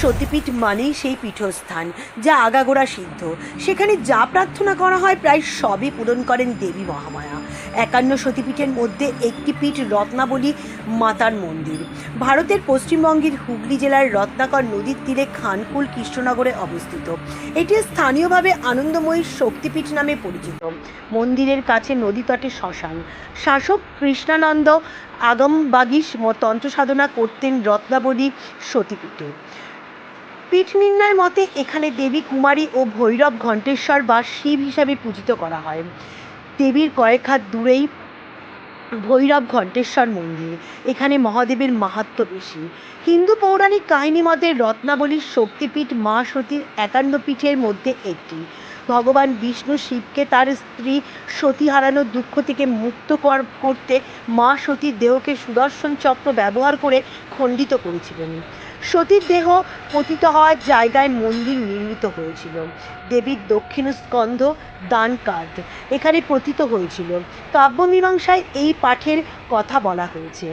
সতীপীঠ মানেই সেই পীঠস্থান, যা আগাগোড়া সিদ্ধ। সেখানে যা প্রার্থনা করা হয় প্রায় সবই পূরণ করেন দেবী মহামায়া। একান্ন সতীপীঠের মধ্যে একটি পীঠ রত্নাবলী, মাতার মন্দির। ভারতের পশ্চিমবঙ্গের হুগলি জেলার রত্নাকর নদীর তীরে খানকুল কৃষ্ণনগরে অবস্থিত। এটি স্থানীয়ভাবে আনন্দময়ী শক্তিপীঠ নামে পরিচিত। মন্দিরের কাছে নদী তটে শ্মশান। শাসক কৃষ্ণানন্দ আগমবাগীশ তন্ত্র সাধনা করতেন রত্নাবলী সতীপীঠে। পীঠ নির্ণয় মতে এখানে দেবী কুমারী ও ভৈরব ঘণ্টেশ্বর বা শিব হিসাবে পূজিত করা হয়। দেবীর কয়েক হাত দূরেই ভৈরব ঘণ্টেশ্বর মন্দির। এখানে মহাদেবের মাহাত্ম্য বেশি। হিন্দু পৌরাণিক কাহিনী মতে রত্নাবলীর শক্তিপীঠ মা সতীর একান্ন পীঠের মধ্যে একটি। ভগবান বিষ্ণু শিবকে তার স্ত্রী সতী হারানোর দুঃখ থেকে মুক্ত কর- করতে মা সতীর দেহকে সুদর্শন চক্র ব্যবহার করে খণ্ডিত করেছিলেন। সতীর দেহ পতিত হওয়ার জায়গায় মন্দির নির্মিত হয়েছিল। দেবীর দক্ষিণ স্কন্ধ দান এখানে পতিত হয়েছিল। কাব্যমীমাংসায় এই পাঠের কথা বলা হয়েছে।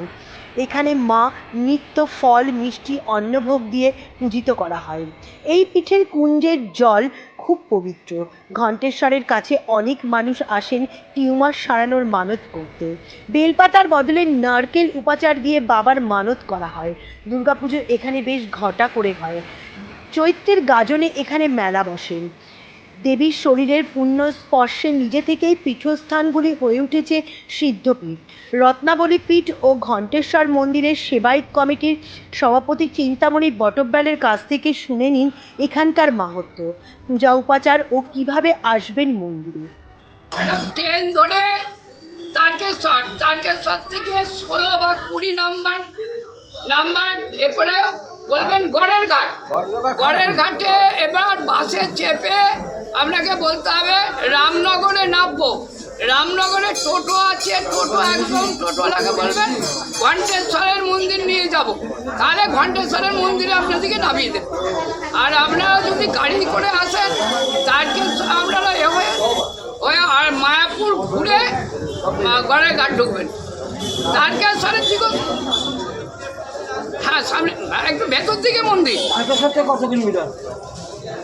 এখানে মা নিত্য ফল, মিষ্টি, অন্নভোগ দিয়ে পূজিত করা হয়। এই পিঠের কুঞ্জের জল খুব পবিত্র। ঘণ্টেশ্বরের কাছে অনেক মানুষ আসেন টিউমার সারানোর মানত করতে। বেলপাতার বদলে নারকেল উপাচার দিয়ে বাবার মানত করা হয়। দুর্গাপুজো এখানে বেশ ঘটা করে হয়। চৈত্রের গাজনে এখানে মেলা বসে। দেবীর শরীরের পূর্ণ স্পর্শে নিজে থেকেই পীঠস্থানগুলি হয়ে উঠেছে সিদ্ধপীঠ। রত্নাবলী পীঠ ও ঘণ্টেশ্বর মন্দিরের সেবায়িত কমিটির সভাপতি চিন্তামণি বটব্যালের কাছ থেকে শুনে নিন এখানকার মাহাত্ম্য পূজা উপাচার ও কীভাবে আসবেন মন্দিরে। ট্রেন ধরে তারকেশ্বর তারকেশ্বর থেকে ষোলো বা কুড়ি নাম্বার নাম্বার এরপরে বলবেন গড়ের ঘাট। গড়ের ঘাটে এবার বাসে চেপে আপনাকে বলতে হবে রামনগরে নামবো। রামনগরে টোটো আছে টোটো একদম টোটোলাকে বলবেন ঘণ্টেশ্বরের মন্দির নিয়ে যাব। তাহলে ঘণ্টেশ্বরের মন্দিরে আপনাদেরকে নামিয়ে দেবে। আর আপনারা যদি গাড়ি করে আসেন তারকেশ্বর আপনারা এ হয়ে ওই আর মায়াপুর ঘুরে গড়ের ঘাট ঢুকবেন। তারকেশ্বরের দিকে হ্যাঁ সামনে একটু ভেতর দিকে মন্দির।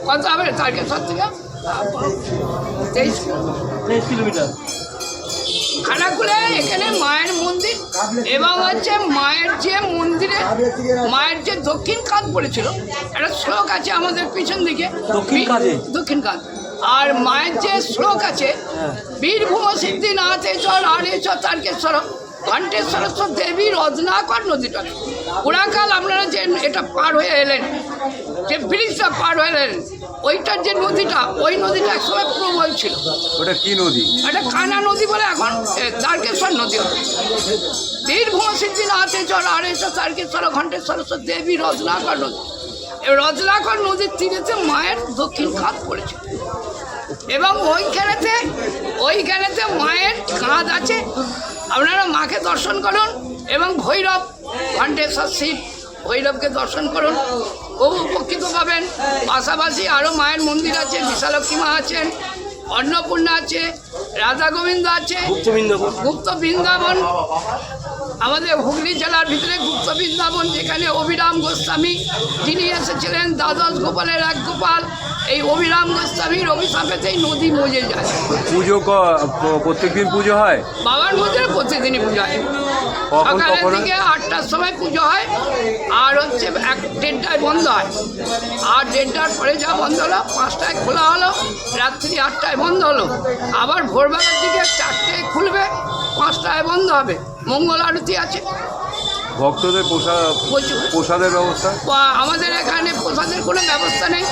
কত হবে তারকেশ্বর থেকে? তেইশ তেইশ কিলোমিটার। খানাকুলে এখানে মায়ের মন্দির এবং হচ্ছে মায়ের যে মন্দিরে মায়ের যে দক্ষিণ কাঁধ পড়েছিল একটা শ্লোক আছে আমাদের পিছন দিকে। দক্ষিণ কাঁধে? দক্ষিণ কাঁধ আর মায়ের যে শ্লোক আছে হ্যাঁ। বীরভূম সিদ্ধি নাথে চল আরে চ তারকেশ্বর ঘণ্টেশ্বর দেবী রত্নাকর নদীটা। পুরাকাল আপনারা যে এটা পার হয়ে এলেন যে ব্রিজটা পার হয়ে এলেন ওইটার যে নদীটা ওই নদীটা একসময় প্রবল ছিল। ওটা কি নদী? এটা কানা নদী বলে এখন তারকেশ্বর নদী বীরভূম সিদ্ধি নাথে চল আড়াইশো তারকেশ্বর ঘণ্টেশ্বর দেবী রত্নাকর নদী। এই রত্নাকর নদীর তীরেতে মায়ের দক্ষিণ খাত পড়েছে। এবং ওইখানেতে ওইখানেতে মায়ের কাঁধ আছে। আপনারা মাকে দর্শন করুন এবং ভৈরব ঘণ্টেশ্বর শিব ভৈরবকে দর্শন করুন। খুব উপকৃত পাবেন। পাশাপাশি আরও মায়ের মন্দির আছে, বিশালক্ষ্মী মা আছেন। অন্নপূর্ণা আছে রাধা গোবিন্দ আছে গুপ্ত বৃন্দাবন। আমাদের হুগলি জেলার ভিতরে গুপ্ত বৃন্দাবন যেখানে অভিরাম গোস্বামী যিনি এসেছিলেন দ্বাদশ গোপালের এক গোপাল। এই অভিরাম গোস্বামীর অভিশাপেতেই নদী মজে যায়। পুজো প্রত্যেকদিন পুজো হয়? বাবার মধ্যে প্রতিদিনই পুজো হয়। সকালের? দিকে আটটার সময় পুজো হয় আর হচ্ছে এক দেড়টায় বন্ধ হয়। আর দেড়টার পরে যা বন্ধ হলো পাঁচটায় খোলা হলো রাত্রি আটটায় বন্ধ হলো। আবার ভোরবেলার দিকে চারটেয় খুলবে পাঁচটায় বন্ধ হবে। মঙ্গল আরতি আছে। ভক্তদের প্রচুর। প্রসাদের ব্যবস্থা? আমাদের এখানে প্রসাদের কোনো ব্যবস্থা নেই।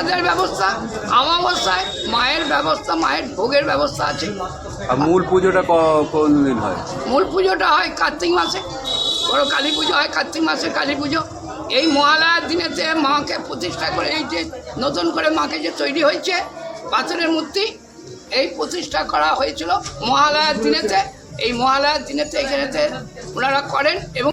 প্রসাদের ব্যবস্থা অমাবস্যায় মায়ের ব্যবস্থা মায়ের ভোগের ব্যবস্থা আছে। আর মূল পুজোটা কোন দিন হয়? মূল পুজোটা হয় কার্তিক মাসে। বড় কালী পুজো হয় কার্তিক মাসে কালী পুজো। এই মহালয়ার দিনেতে মাকে প্রতিষ্ঠা করে এই যে নতুন করে মাকে যে তৈরি হয়েছে পাথরের মূর্তি এই প্রতিষ্ঠা করা হয়েছিল মহালয়ার দিনেতে। এই মহালয়ার দিনেতে এখানেতে ওনারা করেন এবং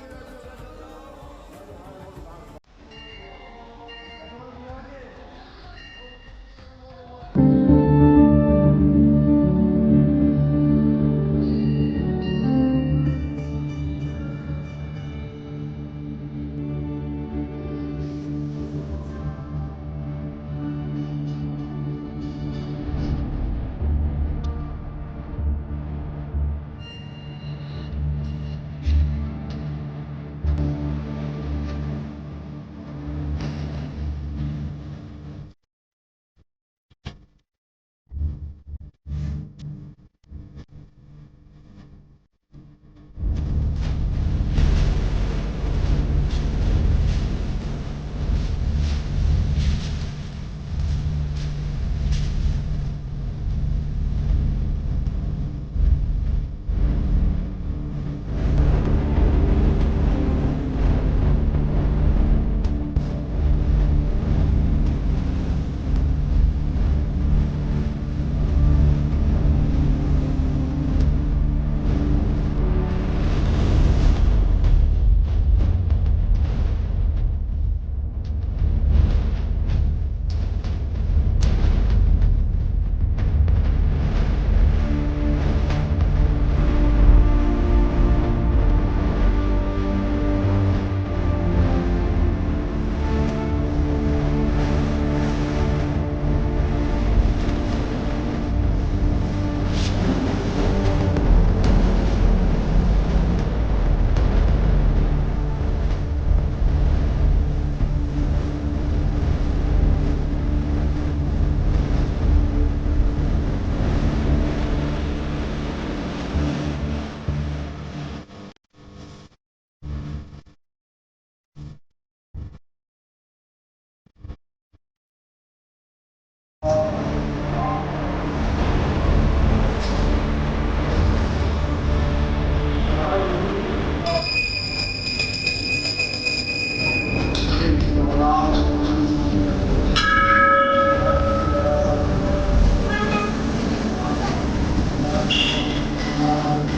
Thank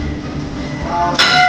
you.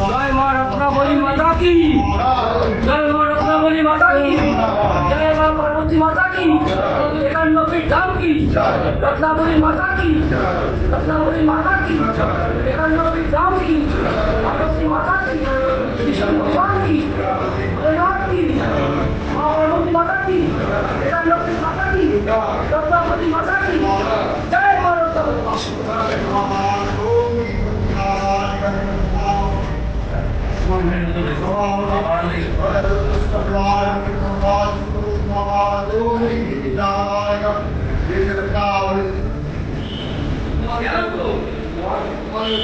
জয় মা রত্নাবলী মাতা কি জয় মা রত্নাবলী মাতা কি? জয় মা পার্বতী মাতা কি? একান্ন পীঠ ধাম কি? রত্নাবলী মাতা কি? রত্নাবলী মাতা কি? একান্ন পীঠ ধাম কি? পার্বতী মাতা কি? কৃষ্ণ ভগবান কি? মা পার্বতী মাতা কি? একান্ন মাতা রত্নাবলী মাতা জয় মা রত্নাবলী Yeah, I'm cool.